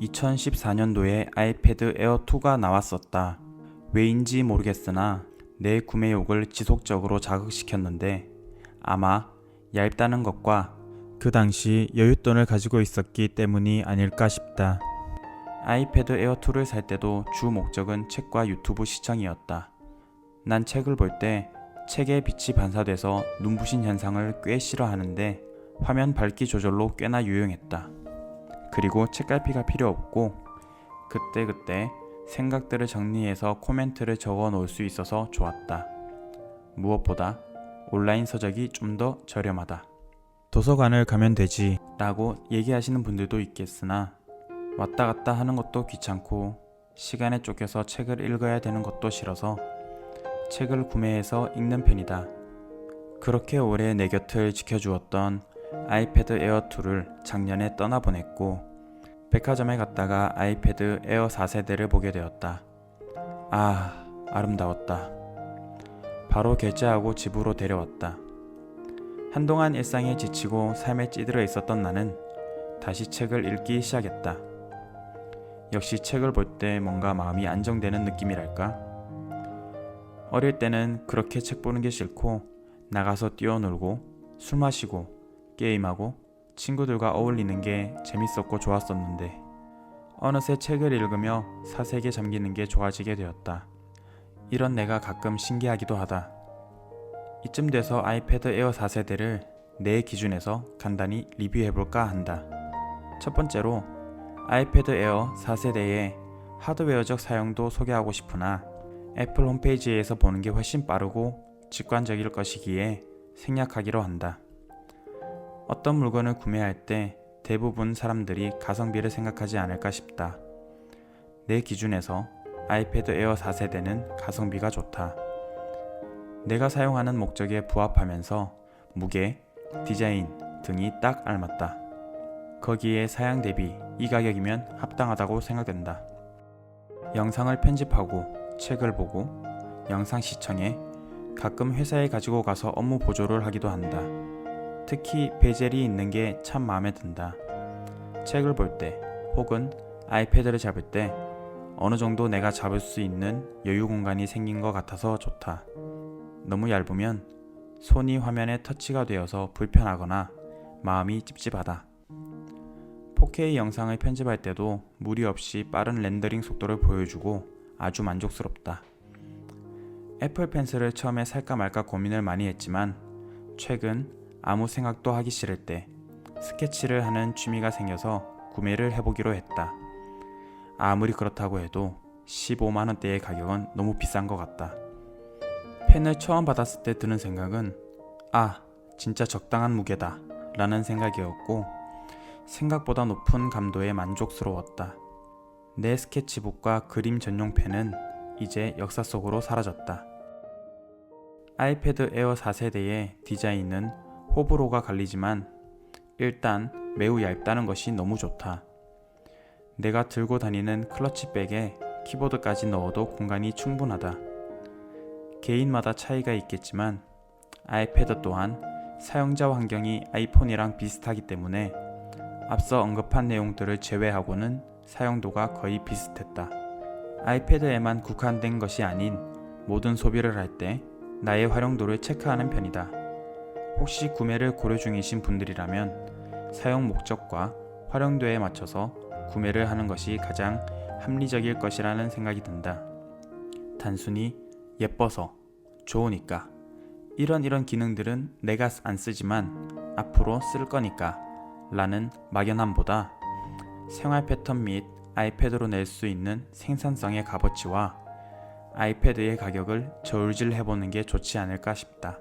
2014년도에 아이패드 에어 2가 나왔었다. 왜인지 모르겠으나 내 구매욕을 지속적으로 자극시켰는데 아마 얇다는 것과 그 당시 여윳돈을 가지고 있었기 때문이 아닐까 싶다. 아이패드 에어 2를 살 때도 주 목적은 책과 유튜브 시청이었다. 난 책을 볼 때 책에 빛이 반사돼서 눈부신 현상을 꽤 싫어하는데 화면 밝기 조절로 꽤나 유용했다. 그리고 책갈피가 필요 없고 그때그때 생각들을 정리해서 코멘트를 적어 놓을 수 있어서 좋았다. 무엇보다 온라인 서적이 좀 더 저렴하다. 도서관을 가면 되지 라고 얘기하시는 분들도 있겠으나 왔다 갔다 하는 것도 귀찮고 시간에 쫓겨서 책을 읽어야 되는 것도 싫어서 책을 구매해서 읽는 편이다. 그렇게 오래 내 곁을 지켜주었던 아이패드 에어 2를 작년에 떠나보냈고 백화점에 갔다가 아이패드 에어 4세대를 보게 되었다. 아, 아름다웠다. 바로 결제하고 집으로 데려왔다. 한동안 일상에 지치고 삶에 찌들어 있었던 나는 다시 책을 읽기 시작했다. 역시 책을 볼 때 뭔가 마음이 안정되는 느낌이랄까? 어릴 때는 그렇게 책 보는 게 싫고 나가서 뛰어놀고 술 마시고 게임하고 친구들과 어울리는 게 재밌었고 좋았었는데 어느새 책을 읽으며 사색에 잠기는 게 좋아지게 되었다. 이런 내가 가끔 신기하기도 하다. 이쯤 돼서 아이패드 에어 4세대를 내 기준에서 간단히 리뷰해볼까 한다. 첫 번째로 아이패드 에어 4세대의 하드웨어적 사용도 소개하고 싶으나 애플 홈페이지에서 보는 게 훨씬 빠르고 직관적일 것이기에 생략하기로 한다. 어떤 물건을 구매할 때 대부분 사람들이 가성비를 생각하지 않을까 싶다. 내 기준에서 아이패드 에어 4세대는 가성비가 좋다. 내가 사용하는 목적에 부합하면서 무게, 디자인 등이 딱 알맞다. 거기에 사양 대비 이 가격이면 합당하다고 생각된다. 영상을 편집하고 책을 보고 영상 시청에 가끔 회사에 가지고 가서 업무 보조를 하기도 한다. 특히 베젤이 있는 게 참 마음에 든다. 책을 볼 때 혹은 아이패드를 잡을 때 어느 정도 내가 잡을 수 있는 여유 공간이 생긴 것 같아서 좋다. 너무 얇으면 손이 화면에 터치가 되어서 불편하거나 마음이 찝찝하다. 4K 영상을 편집할 때도 무리 없이 빠른 렌더링 속도를 보여주고 아주 만족스럽다. 애플 펜슬을 처음에 살까 말까 고민을 많이 했지만 최근 아무 생각도 하기 싫을 때 스케치를 하는 취미가 생겨서 구매를 해보기로 했다. 아무리 그렇다고 해도 15만원대의 가격은 너무 비싼 것 같다. 펜을 처음 받았을 때 드는 생각은 아, 진짜 적당한 무게다 라는 생각이었고 생각보다 높은 감도에 만족스러웠다. 내 스케치북과 그림 전용 펜은 이제 역사 속으로 사라졌다. 아이패드 에어 4세대의 디자인은 호불호가 갈리지만 일단 매우 얇다는 것이 너무 좋다. 내가 들고 다니는 클러치백에 키보드까지 넣어도 공간이 충분하다. 개인마다 차이가 있겠지만 아이패드 또한 사용자 환경이 아이폰이랑 비슷하기 때문에 앞서 언급한 내용들을 제외하고는 사용도가 거의 비슷했다. 아이패드에만 국한된 것이 아닌 모든 소비를 할 때 나의 활용도를 체크하는 편이다. 혹시 구매를 고려 중이신 분들이라면 사용 목적과 활용도에 맞춰서 구매를 하는 것이 가장 합리적일 것이라는 생각이 든다. 단순히 예뻐서 좋으니까 이런 이런 기능들은 내가 안 쓰지만 앞으로 쓸 거니까 라는 막연함보다 생활 패턴 및 아이패드로 낼 수 있는 생산성의 값어치와 아이패드의 가격을 저울질 해보는 게 좋지 않을까 싶다.